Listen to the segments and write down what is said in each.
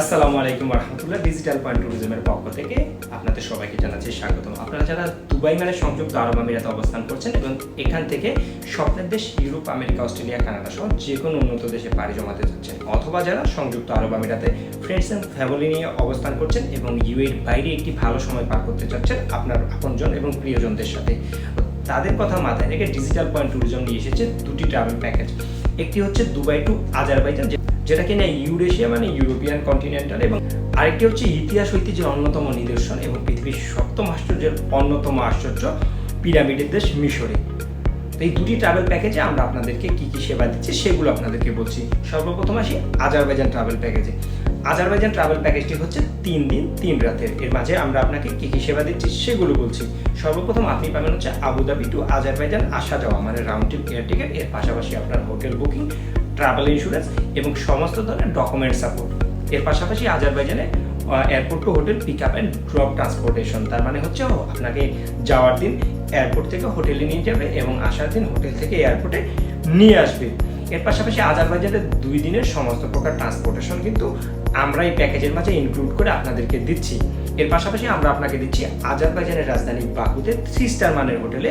আসসালামু আলাইকুম রহমতুল্লাহ digital point ট্যুরিজমের পক্ষ থেকে আপনাদের সবাইকে জানাচ্ছি স্বাগতম। আপনারা যারা দুবাই মানে সংযুক্ত আরব আমিরাতে অবস্থান করছেন এবং এখান থেকে স্বপ্নের দেশ ইউরোপ, আমেরিকা, অস্ট্রেলিয়া, কানাডা সহ যে কোনো উন্নত দেশে পাড়ি জমাতে যাচ্ছেন অথবা যারা সংযুক্ত আরব আমিরাতে ফ্রেন্ডস অ্যান্ড ফ্যামিলি নিয়ে অবস্থান করছেন এবং ইউএর বাইরে একটি ভালো সময় পার করতে চাচ্ছেন আপনার আপনজন এবং প্রিয়জনদের সাথে। তাদের কথা মাথায় রেখে ডিজিটাল পয়েন্ট ট্যুরিজম নিয়ে এসেছে দুটি ট্রাভেল প্যাকেজ একটি হচ্ছে দুবাই টু আজারবাইজান যেটা কিনা ইউরেশিয়া মানে ইউরোপিয়ান কন্টিনেন্টাল এবং আরেকটি হচ্ছে ইতিহাস ঐতিহ্যের অন্যতম নিদর্শন এবং পৃথিবীর সপ্তম আশ্চর্যের অন্যতম আশ্চর্য পিরামিডের দেশ মিশরে। তো এই দুটি ট্রাভেল প্যাকেজে আমরা আপনাদেরকে কি কি সেবা দিচ্ছি সেগুলো আপনাদেরকে বলছি। সর্বপ্রথম আসি আজারবাইজান ট্রাভেল প্যাকেজে আজারবাইজান ট্রাভেল প্যাকেজটি হচ্ছে তিন দিন, তিন রাতের। এর মাঝে আমরা আপনাকে কি কি সেবা দিচ্ছি সেগুলো বলছি। সর্বপ্রথম আপনি পাবেন হচ্ছে আবুধাবি টু আজারবাইজান আসা যাওয়া মানে রাউন্ড ট্রিপ এয়ার টিকেট এর পাশাপাশি আপনার হোটেল বুকিং ট্রাভেল ইন্স্যুরেন্স এবং সমস্ত ধরনের ডকুমেন্ট সাপোর্ট এর পাশাপাশি আজারবাইজানে airport to hotel pick up and drop transportation তার মানে হচ্ছে আপনাকে যাওয়ার দিন এয়ারপোর্ট থেকে হোটেলে নিয়ে যাবে এবং আসার দিন হোটেল থেকে এয়ারপোর্টে নিয়ে আসবে। এর পাশাপাশি আজারবাইজানের দুই দিনের সমস্ত প্রকার ট্রান্সপোর্টেশন কিন্তু আমরা এই প্যাকেজের মাঝে ইনক্লুড করে আপনাদেরকে দিচ্ছি। এর পাশাপাশি আমরা আপনাকে দিচ্ছি আজারবাইজানের রাজধানী বাকুতে থ্রি স্টার মানের হোটেলে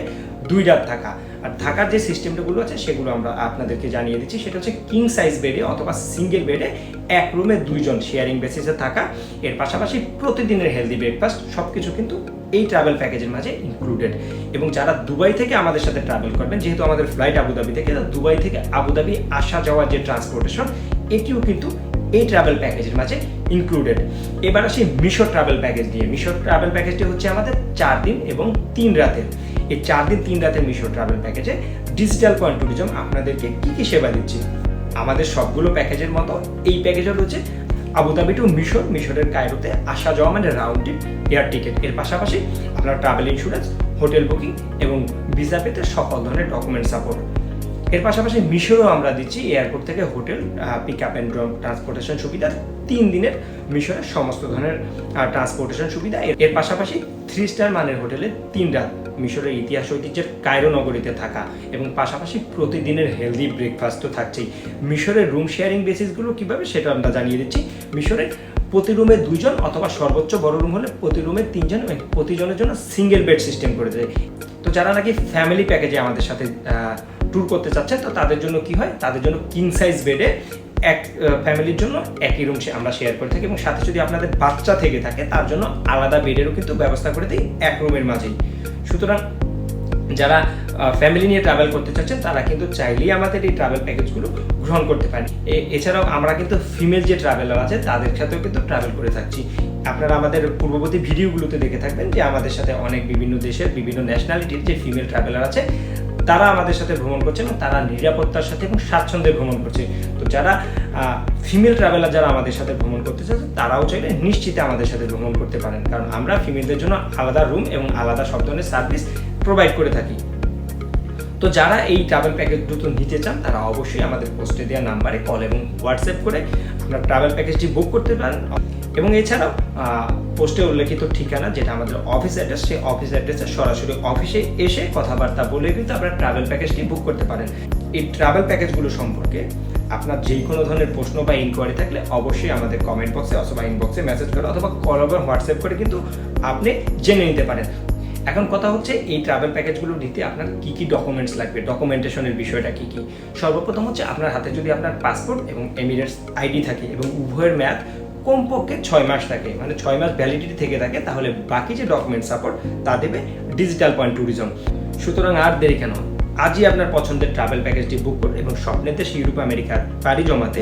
দুই রাত থাকা। আর থাকার যে সিস্টেমগুলো আছে, সেগুলো আমরা আপনাদেরকে জানিয়ে দিচ্ছি। সেটা হচ্ছে কিং সাইজ বেডে অথবা সিঙ্গেল বেডে এক রুমে দুইজন শেয়ারিং বেসিসে থাকা। এর পাশাপাশি প্রতিদিনের হেলদি ব্রেকফাস্ট সব কিছু কিন্তু এই ট্রাভেল প্যাকেজের মাঝে ইনক্লুডেড এবং যারা দুবাই থেকে আমাদের সাথে ট্রাভেল করবেন, যেহেতু আমাদের ফ্লাইট আবুধাবি থেকে দুবাই থেকে আবুধাবি আসা যাওয়ার যে ট্রান্সপোর্টেশন এটিও কিন্তু এই ট্রাভেল প্যাকেজের মাঝে ইনক্লুডেড এবার আসি মিশর ট্রাভেল প্যাকেজ নিয়ে। মিশর ট্রাভেল প্যাকেজটি হচ্ছে আমাদের চার দিন এবং তিন রাতের। এই চার দিন, তিন রাতের মিশো ট্রাভেল প্যাকেজে ডিজিটাল পয়েন্ট ট্যুরিজম আপনাদেরকে কী কী সেবা দিচ্ছে? আমাদের সবগুলো প্যাকেজের মতো এই প্যাকেজও রয়েছে। আবুধাবি টু মিশর মিশরের কায়রোতে আসা যাওয়া মানে রাউন্ড ট্রিপ এয়ার টিকিট এর পাশাপাশি আপনার ট্রাভেল ইন্স্যুরেন্স হোটেল বুকিং এবং ভিসা পেতে সকল ধরনের ডকুমেন্ট সাপোর্ট এর পাশাপাশি মিশরও আমরা দিচ্ছি এয়ারপোর্ট থেকে hotel pick up and transportation সুবিধা। তিন দিনের মিশরের সমস্ত ধরনের ট্রান্সপোর্টেশন সুবিধা। এর- পাশাপাশি থ্রি স্টার মানের হোটেলে তিন রাত মিশরের ইতিহাস ঐতিহ্যের কায়রো নগরীতে থাকা এবং পাশাপাশি প্রতিদিনের হেলদি ব্রেকফাস্ট তো থাকছেই। মিশরের রুম শেয়ারিং বেসিসগুলো কীভাবে সেটা আমরা জানিয়ে দিচ্ছি। মিশরের প্রতি রুমে দুইজন অথবা সর্বোচ্চ বড় রুম হলে প্রতি রুমে তিনজন এবং প্রতিজনের জন্য সিঙ্গেল বেড সিস্টেম করে দেয়। যারা নাকি ফ্যামিলি প্যাকেজে আমাদের সাথে ট্যুর করতে চাচ্ছে, তো তাদের জন্য কি হয়? তাদের জন্য কিং সাইজ বেডে এক ফ্যামিলির জন্য একই রুম আমরা শেয়ার করে থাকি। এবং সাথে যদি আপনাদের বাচ্চা থেকে থাকে, তার জন্য আলাদা বেডেরও কিন্তু ব্যবস্থা করে দিই, এক রুমের মাঝেই। সুতরাং যারা ফ্যামিলি নিয়ে ট্রাভেল করতে চাচ্ছেন, তারা কিন্তু চাইলেই আমাদের এই ট্রাভেল প্যাকেজগুলো গ্রহণ করতে পারেন এছাড়াও আমরা কিন্তু ফিমেল যে ট্রাভেলার আছে, তাদের সাথেও কিন্তু ট্রাভেল করে থাকছি। আপনারা আমাদের পূর্ববর্তী ভিডিওগুলোতে দেখে থাকবেন যে আমাদের সাথে অনেক বিভিন্ন দেশের বিভিন্ন ন্যাশনালিটির যে ফিমেল ট্রাভেলার আছে, তারা আমাদের সাথে ভ্রমণ করছে এবং তারা নিরাপত্তার সাথে এবং স্বাচ্ছন্দ্যে ভ্রমণ করছে। তো যারা ফিমেল ট্রাভেলার যারা আমাদের সাথে ভ্রমণ করতে চাচ্ছে তারাও চাইলে নিশ্চিতে আমাদের সাথে ভ্রমণ করতে পারেন। কারণ আমরা ফিমেলদের জন্য আলাদা রুম এবং আলাদা সব ধরনের সার্ভিস প্রোভাইড করে থাকি। তো যারা এই ট্রাভেল প্যাকেজ দুটো নিতে চান, তারা অবশ্যই আমাদের পোস্টে দেওয়া নাম্বারে কল এবং হোয়াটসঅ্যাপ করে আপনার ট্রাভেল প্যাকেজটি বুক করতে পারেন। এবং এছাড়াও পোস্টে উল্লেখিত ঠিকানা যেটা আমাদের অফিস অ্যাড্রেস সেই অফিস অ্যাড্রেসে সরাসরি অফিসে এসে কথাবার্তা বলে কিন্তু আপনার ট্রাভেল প্যাকেজটি বুক করতে পারেন। এই ট্রাভেল প্যাকেজগুলো সম্পর্কে আপনার যে কোনো ধরনের প্রশ্ন বা ইনকোয়ারি থাকলে অবশ্যই আমাদের কমেন্ট বক্সে অথবা ইনবক্সে মেসেজ করে অথবা কল বা হোয়াটসঅ্যাপ করে কিন্তু আপনি জেনে নিতে পারেন। এখন কথা হচ্ছে এই ট্রাভেল প্যাকেজগুলো নিতে আপনার কি কি ডকুমেন্টস লাগবে? ডকুমেন্টেশনের বিষয়টা কি কি? সর্বপ্রথম হচ্ছে আপনার হাতে যদি আপনার পাসপোর্ট এবং এমিরেটস আইডি থাকে এবং উভয়ের মেয়াদ কমপক্ষে ছয় মাস থাকে মানে ছয় মাস ভ্যালিডিটি থেকে থাকে, তাহলে বাকি যে ডকুমেন্ট সাপোর্ট তা দেবে ডিজিটাল পয়েন্ট ট্যুরিজম সুতরাং আর দেরি কেন? আজই আপনার পছন্দের ট্রাভেল প্যাকেজটি বুক করুন এবং স্বপ্নের দেশ ইউরোপ আমেরিকার পাড়ি জমাতে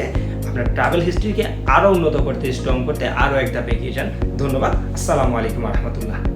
আপনার ট্রাভেল হিস্ট্রিকে আরও উন্নত করতে স্ট্রং করতে আরও একটা এগিয়ে যান ধন্যবাদ। আসসালামু আলাইকুম রহমতুল্লাহ।